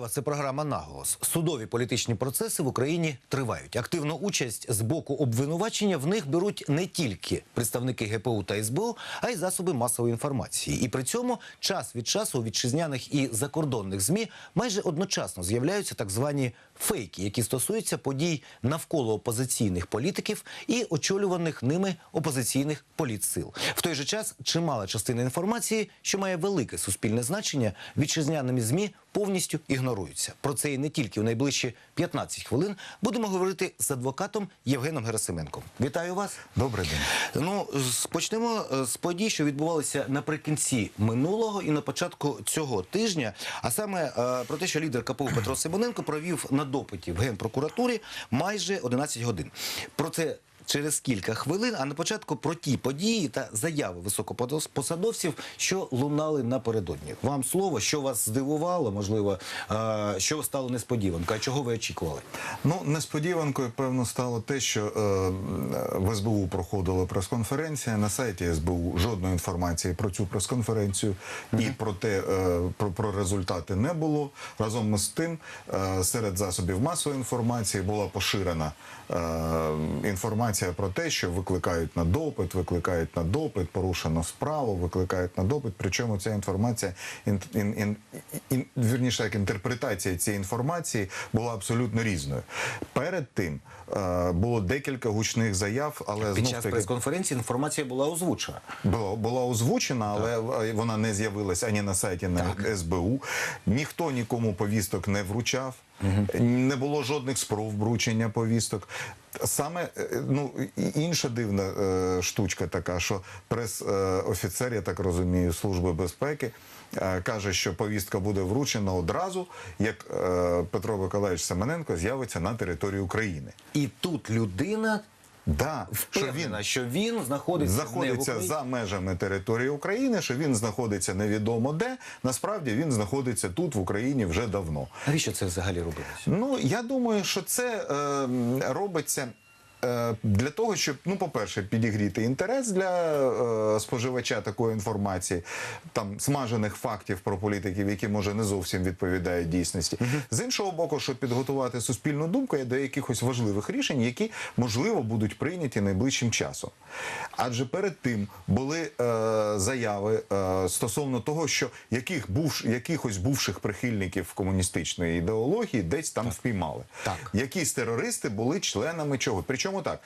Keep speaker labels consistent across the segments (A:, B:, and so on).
A: Вітаю вас. Це програма Наголос. Судові політичні процеси в Україні тривають. Активну участь з боку обвинувачення в них беруть не тільки представники ГПУ та СБУ, а й засоби масової інформації. І при цьому час від часу у вітчизняних і закордонних змі майже одночасно з'являються так звані фейки, які стосуються подій навколо опозиційних політиків і очолюваних ними опозиційних політсил. В той же час чимала частина інформації, що має велике суспільне значення, вітчизняними змі повністю ігноруються. Про це і не тільки у найближчі 15 хвилин будемо говорити з адвокатом Євгеном Герасименком. Вітаю вас.
B: Добрий день.
A: Ну почнемо е, з подій, що відбувалися наприкінці минулого і на початку цього тижня. А саме е, про те, що лідер КПУ Петро Симоненко провів на допиті в генпрокуратурі майже 11 годин. Про це. Через кілька хвилин, а на початку про ті події та заяви високопосадовців, що лунали напередодні. Вам слово, що вас здивувало, можливо, що стало несподіванкою, а чого ви очікували?
B: Ну несподіванкою, певно, стало те, що е, в СБУ проходила прес-конференція. На сайті СБУ жодної інформації про цю прес-конференцію і про те, е, про, про результати не було. Разом з тим, е, серед засобів масової інформації була поширена е, інформація про те, що викликають на допит, викликають на допит, порушено справу, викликають на допит. Причому ця інформація ін, ін, ін, ін, вірніше, як інтерпретація цієї інформації була абсолютно різною. Перед тим е, було декілька гучних заяв, але
A: Під час
B: таки
A: прес-конференції інформація була озвучена.
B: була, була озвучена, але е, вона не з'явилася ані на сайті на СБУ. Ніхто нікому повісток не вручав. Не було жодних спроб вручення повісток. Саме е, ну інша дивна е, штучка така, що прес-офіцер, я так розумію, служби безпеки. е, Каже, що повістка буде вручена одразу, як е, Петро Миколаївич Семененко з'явиться на території України.
A: І тут людина
B: Да, що він
A: впевнена, що він знаходиться, не в
B: знаходиться за межами території України, що він знаходиться невідомо де. Насправді він знаходиться тут, в Україні, вже давно.
A: Навіщо це взагалі робилося?
B: Ну я думаю, що це е, робиться. Е, Для того, щоб, ну, по-перше, підігріти інтерес для е, споживача такої інформації, там смажених фактів про політиків, які може не зовсім відповідають дійсності. З іншого боку, щоб підготувати суспільну думку до якихось важливих рішень, які можливо будуть прийняті найближчим часом. Адже перед тим були е, заяви е, стосовно того, що яких був, якихось бувших прихильників комуністичної ідеології десь там впіймали.
A: Так.
B: Якісь терористи були членами чого. Причому так,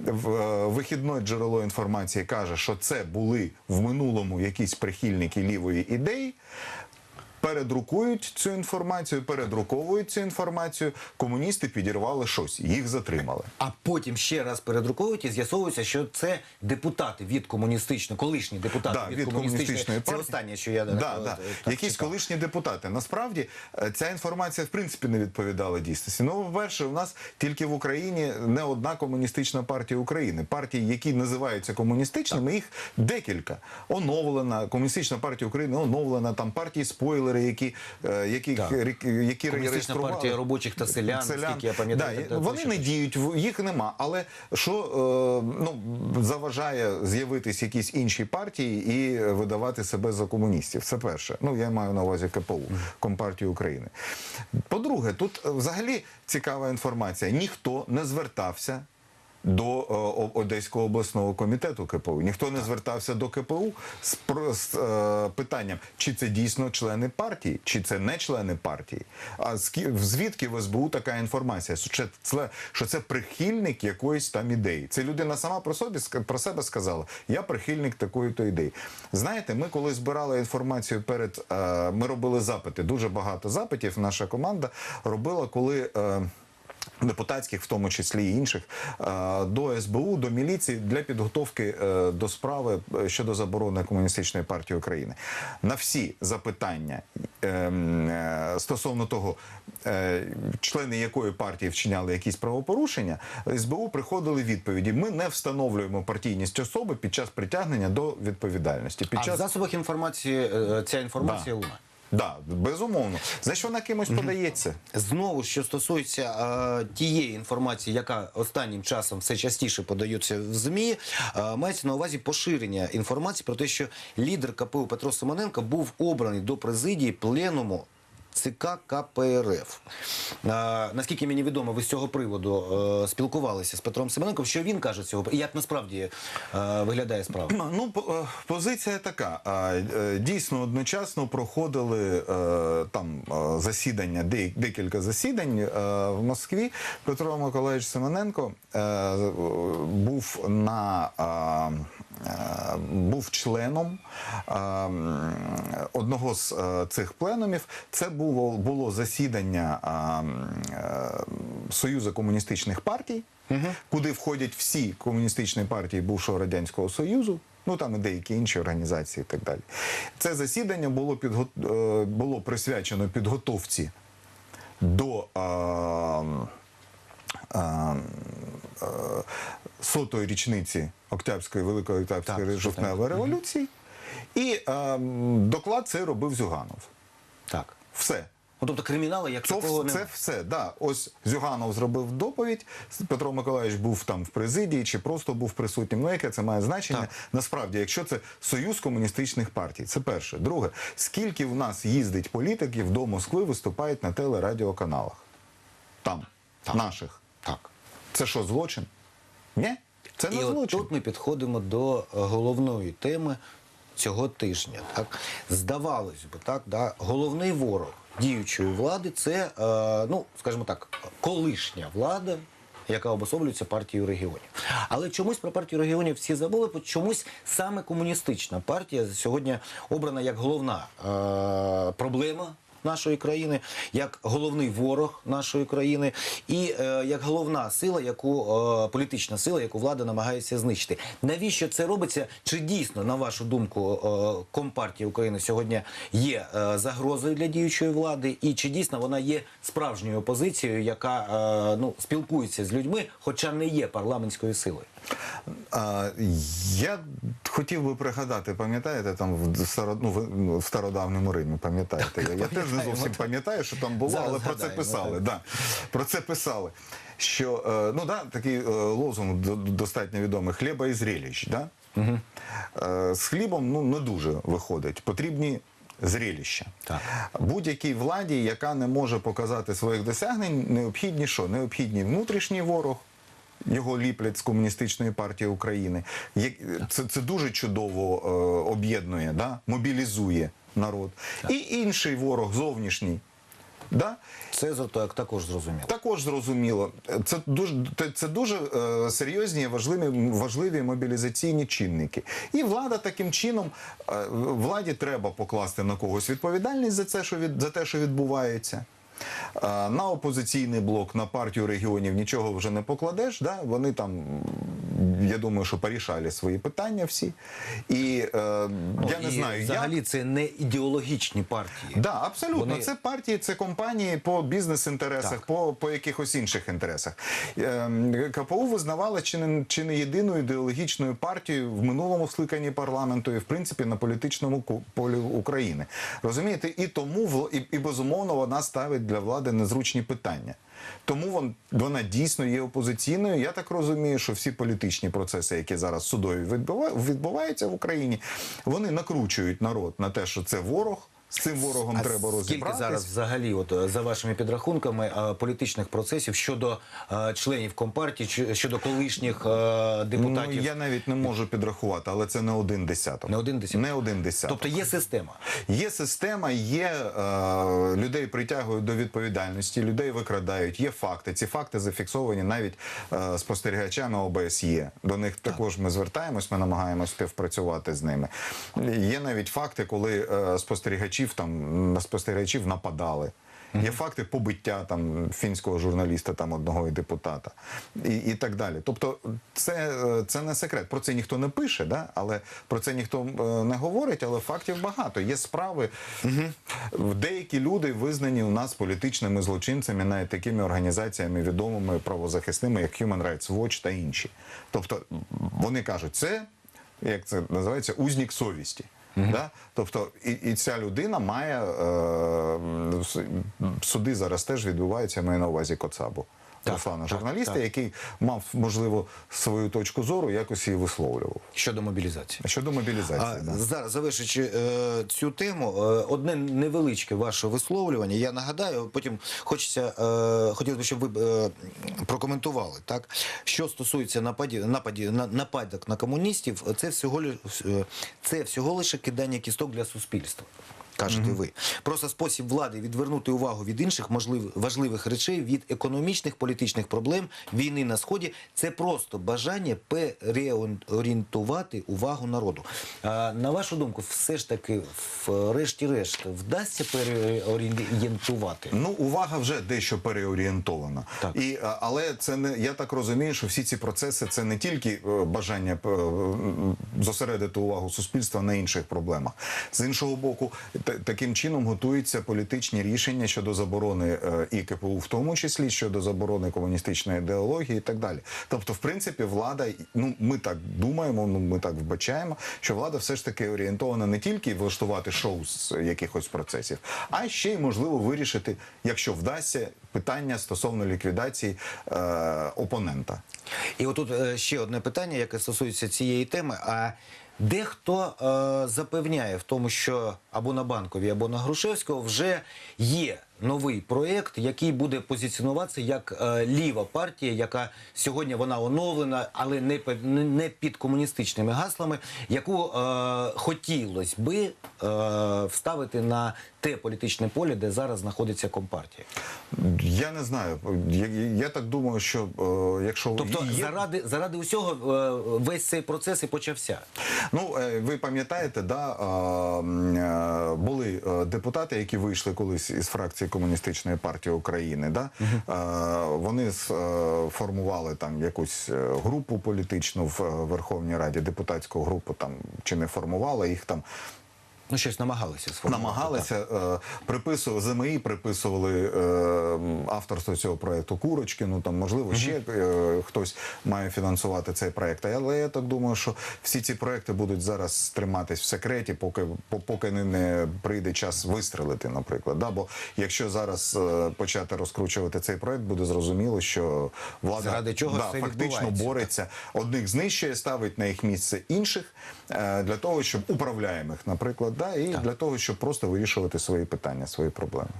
B: в, е, вихідне джерело інформації каже, що це були в минулому якісь прихильники лівої ідеї. Передрукують цю інформацію, передруковують цю інформацію. Комуністи підірвали щось, їх затримали.
A: А потім ще раз передруковують і з'ясовується, що це депутати від комуністичної, колишні депутати
B: Да,
A: від,
B: від
A: комуністичної. Це
B: партії.
A: останнє, що я
B: да,
A: е,
B: да.
A: е, так
B: якісь
A: читав.
B: колишні депутати. Насправді е, ця інформація в принципі не відповідала дійсності. Ну, по-перше, у нас тільки в Україні не одна комуністична партія України. Партії, які називаються комуністичними, їх декілька. Оновлена комуністична партія України, оновлена там партії спойлери, які, е, які, які, які реєстрували.
A: партія робочих та селян, наскільки я пам'ятаю,
B: Да, вони не діють, їх нема. Але що е, ну, заважає з'явитись якісь інші партії і видавати себе за комуністів? Це перше. Ну я маю на увазі КПУ, Компартію України. По-друге, тут е, взагалі цікава інформація. Ніхто не звертався. До е, Одеського обласного комітету КПУ ніхто не звертався до КПУ з, з е, питанням, чи це дійсно члени партії, чи це не члени партії. А звідки в СБУ така інформація? Що це, що це прихильник якоїсь там ідеї. Це людина сама про собі про себе сказала. Я прихильник такої то ідеї. Знаєте, ми коли збирали інформацію перед е, ми робили запити. Дуже багато запитів. Наша команда робила, коли. Депутатських, в тому числі і інших, е, до СБУ, до міліції для підготовки е, до справи е, щодо заборони комуністичної партії України. На всі запитання ем, стосовно того, члени якої партії вчиняли якісь правопорушення, СБУ приходили відповіді: ми не встановлюємо партійність особи під час притягнення до відповідальності. Під
A: А в
B: час
A: засобах інформації ця інформація
B: Да.
A: лунає.
B: Да, безумовно, значить вона кимось подається.
A: Знову, що стосується е, тієї інформації, яка останнім часом все частіше подається в ЗМІ, е, мається на увазі поширення інформації про те, що лідер КПУ Петро Симоненко був обраний до президії пленуму ЦК КПРФ. Е, наскільки мені відомо, ви з цього приводу е, спілкувалися з Петром Семененком. Що він каже з цього і як насправді е, виглядає справа?
B: Ну, е, позиція така. Дійсно, одночасно проходили там засідання, де- декілька засідань в Москві. Петро Миколаївич Семененко був на був членом одного з е, цих пленумів. Це було, було засідання е, Союзу комуністичних партій, куди входять всі комуністичні партії бувшого радянського союзу. Ну там і деякі інші організації, і так далі. Це засідання було підго... е, було присвячено підготовці до е, е, е, сотої річниці Октябрської Великої Октябрської
A: Так,
B: жовтневої революції. І е, доклад цей робив Зюганов.
A: Так.
B: Все.
A: Ну, тобто кримінали як
B: Це,
A: такого
B: це
A: немає.
B: все. Да. Ось Зюганов зробив доповідь. Петро Миколаївич був там в президії чи просто був присутнім. Ну, яке це має значення?
A: Так.
B: Насправді, якщо це союз комуністичних партій, це перше. Друге, скільки в нас їздить політиків до Москви, виступають на телерадіоканалах? Там, наших.
A: Так.
B: Це що, злочин? Ні? Це
A: І от тут ми підходимо до е, головної теми цього тижня. Так здавалось би, так да головний ворог діючої влади це, е, ну скажімо так, колишня влада. Яка обособлюється партією регіонів, але чомусь про партію регіонів всі забули, бо чомусь саме комуністична партія сьогодні обрана як головна е, проблема нашої країни, як головний ворог нашої країни, і е, як головна сила, яку е, політична сила, яку влада намагається знищити. Навіщо це робиться? Чи дійсно, на вашу думку, е, компартія України сьогодні є е, загрозою для діючої влади, і чи дійсно вона є справжньою опозицією, яка е, ну спілкується з людьми, хоча не є парламентською силою?
B: А, я хотів би пригадати, пам'ятаєте, там в, старо, ну, в, ну, стародавньому Римі, пам'ятаєте? Я, я теж не зовсім пам'ятаю, що там було, але про це писали. Да, про це писали. Що е, ну да, такий е, лозунг достатньо відомий хліба і зрелищ. Да? Е, з хлібом ну, не дуже виходить. Потрібні зрелища. Будь-якій владі, яка не може показати своїх досягнень, необхідні що? Необхідні внутрішній ворог. Його ліплять з комуністичної партії України. Це, це дуже чудово е, об'єднує, да? мобілізує народ. І інший ворог зовнішній. Да?
A: Це як також зрозуміло.
B: Також зрозуміло, це дуже це дуже е, серйозні, важливі, важливі мобілізаційні чинники. І влада таким чином е, владі треба покласти на когось відповідальність за це, що від за те, що відбувається. Е, На опозиційний блок, на партію регіонів нічого вже не покладеш. Да? Вони там, я думаю, що порішали свої питання всі. І е, я не
A: І
B: знаю, як.
A: взагалі це не ідеологічні партії.
B: Да, абсолютно.
A: Вони-
B: Це партії, це компанії по бізнес-інтересах, по, по якихось інших інтересах. Ем, КПУ визнавала чи не, чи не єдиною ідеологічною партією в минулому скликанні парламенту і, в принципі, на політичному полі України. Розумієте? І тому і, і безумовно вона ставить для влади незручні питання. Тому вон, вона дійсно є опозиційною. Я так розумію, що всі політичні процеси, які зараз судові відбува- відбуваються в Україні, вони накручують народ на те, що це ворог. З цим ворогом
A: А
B: треба
A: Скільки
B: розібратись.
A: зараз взагалі, от е, за вашими підрахунками, е, політичних процесів щодо е, членів компартії, щодо колишніх е,
B: Ну, я навіть не можу підрахувати, але це не один десяток.
A: Не один десяток?
B: Не один десяток.
A: Тобто є система.
B: Є система, є е, людей притягують до відповідальності, людей викрадають, є факти. Ці факти зафіксовані навіть е, спостерігачами ОБСЄ. До них також ми звертаємось, ми намагаємось співпрацювати з ними. Є навіть факти, коли е, спостерігачів там на спостерігачів нападали. Є факти побиття там фінського журналіста, там одного і депутата, і, і так далі. Тобто, це, е, це не секрет. Про це ніхто не пише, да? але про це ніхто е, не говорить. Але фактів багато. Є справи. Деякі люди визнані у нас політичними злочинцями, навіть такими організаціями відомими правозахисними, як Human Rights Watch та інші. Тобто, вони кажуть, це як це називається узнік совісті. Да? Тобто, і, і ця людина має е, суди зараз теж відбуваються, маю на увазі Коцабу. Руслана,
A: так,
B: журналіста,
A: так.
B: який мав можливо свою точку зору, якось її висловлював.
A: Щодо мобілізації.
B: Щодо мобілізації,
A: А,
B: да.
A: Зараз завершуючи е, цю тему, е, одне невеличке ваше висловлювання. Я нагадаю, потім хочеться е, хотілося б, щоб ви е, прокоментували. Так, що стосується нападів, нападів на нападок на комуністів, це всього е, це всього лише кидання кісток для суспільства. Кажете ви просто спосіб влади відвернути увагу від інших можлив, важливих речей від економічних політичних проблем війни на сході. Це просто бажання переорієнтувати увагу народу. А, на вашу думку, все ж таки, врешті-решт, вдасться переорієнтувати?
B: Ну, увага вже дещо переорієнтована.
A: Так.
B: І, але це не я так розумію, що всі ці процеси це не тільки е, бажання е, зосередити увагу суспільства на інших проблемах. З іншого боку, таким чином готуються політичні рішення щодо заборони е, і КПУ, в тому числі щодо заборони комуністичної ідеології і так далі. Тобто, в принципі, влада, ну ми так думаємо, ну ми так вбачаємо, що влада все ж таки орієнтована не тільки влаштувати шоу з якихось процесів, а ще й можливо вирішити, якщо вдасться, питання стосовно ліквідації е, опонента.
A: І отут е, ще одне питання, яке стосується цієї теми. А дехто е, запевняє в тому, що або на банковій, або на Грушевського вже є новий проєкт, який буде позиціонуватися як е, ліва партія, яка сьогодні вона оновлена, але не, не- під комуністичними гаслами, яку е, хотілося би е, вставити на те політичне поле, де зараз знаходиться компартія.
B: Я не знаю. Я, я так думаю, що е, якщо
A: Тобто,
B: є...
A: заради, заради усього е, весь цей процес і почався.
B: Ну, е, ви пам'ятаєте, да, м, е, були е, депутати, які вийшли колись із фракції Комуністичної партії України. Да? Вони е, формували там якусь е, групу політичну в е, Верховній Раді, депутатську групу там чи не формували їх там.
A: Ну, щось намагалися сформувати.
B: Намагалися е, приписували ЗМІ, приписували е, авторство цього проекту Курочкину. Там можливо ще е, хтось має фінансувати цей проект. Але я так думаю, що всі ці проекти будуть зараз триматись в секреті, поки по- поки не, не прийде час вистрелити, наприклад. Да? Бо якщо зараз е, почати розкручувати цей проект, буде зрозуміло, що влада
A: Заради чого
B: да,
A: це
B: фактично бореться. Одних знищує, ставить на їх місце інших для того, щоб управляємих, наприклад, да, і для того, щоб просто вирішувати свої питання, свої проблеми.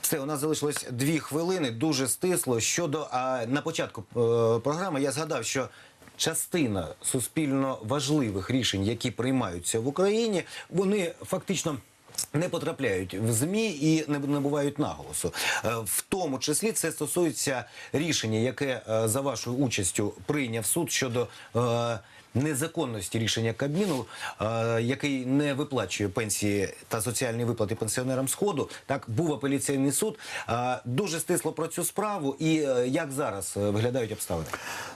A: Все, у нас залишилось дві хвилини, дуже стисло. Щодо а, на початку е, програми я згадав, що частина суспільно важливих рішень, які приймаються в Україні, вони фактично. Не потрапляють в змі і не набувають наголосу. Е, В тому числі це стосується рішення, яке е, за вашою участю прийняв суд щодо е, незаконності рішення Кабміну, е, який не виплачує пенсії та соціальні виплати пенсіонерам сходу. Так був апеляційний суд. Е, дуже стисло про цю справу. І е, як зараз виглядають обставини?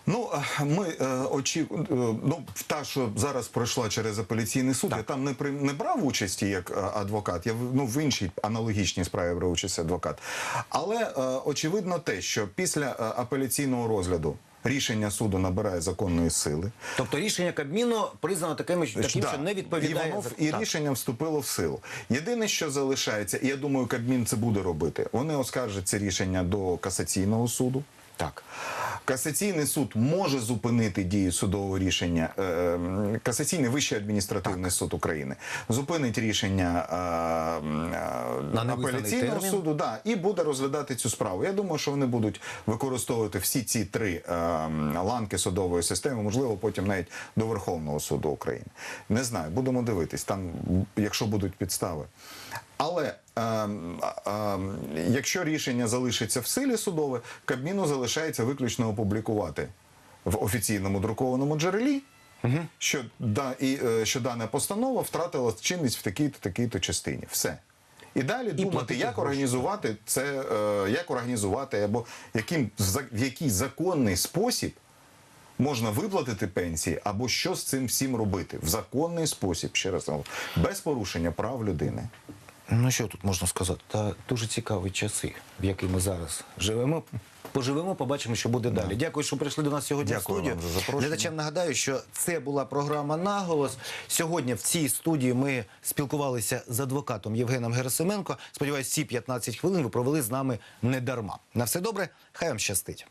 B: Ну ми е, очікуємо. Ну та, що зараз пройшла через апеляційний суд, я там не при не брав участі як адвокат. Я ну в іншій аналогічній справі брав участь адвокат. Але е, очевидно те, що після апеляційного розгляду рішення суду набирає законної сили.
A: Тобто рішення Кабміну признано таким, таким
B: Да.
A: що не відповідає
B: і воно і
A: Так.
B: рішення вступило в силу. Єдине, що залишається, і я думаю, Кабмін це буде робити. Вони оскаржать це рішення до касаційного суду.
A: Так.
B: Касаційний суд може зупинити дію судового рішення. е, Касаційний вищий адміністративний суд України зупинить рішення е, е,
A: На
B: апеляційного суду, да, і буде розглядати цю справу. Я думаю, що вони будуть використовувати всі ці три е, ланки судової системи, можливо, потім навіть до Верховного суду України. Не знаю, будемо дивитись там, якщо будуть підстави. Але ем, ем, якщо рішення залишиться в силі судове, Кабміну залишається виключно опублікувати в офіційному друкованому джерелі, що, да, і, е, що дана постанова втратила чинність в такій-то такій-то частині. Все. І далі думати, як
A: гроші.
B: організувати це, е, як організувати, або яким, в який законний спосіб можна виплатити пенсії, або що з цим всім робити в законний спосіб, ще раз без порушення прав людини.
A: Ну, що тут можна сказати? Та дуже цікаві часи, в які ми зараз живемо. Поживемо, побачимо, що буде далі. Дякую, що прийшли до нас сьогодні.
B: Дякую
A: в студію.
B: Вам за запрошення.
A: Глядачам нагадаю, що це була програма Наголос. Сьогодні в цій студії ми спілкувалися з адвокатом Євгеном Герасименко. Сподіваюсь, ці 15 хвилин ви провели з нами недарма. На все добре, хай вам щастить.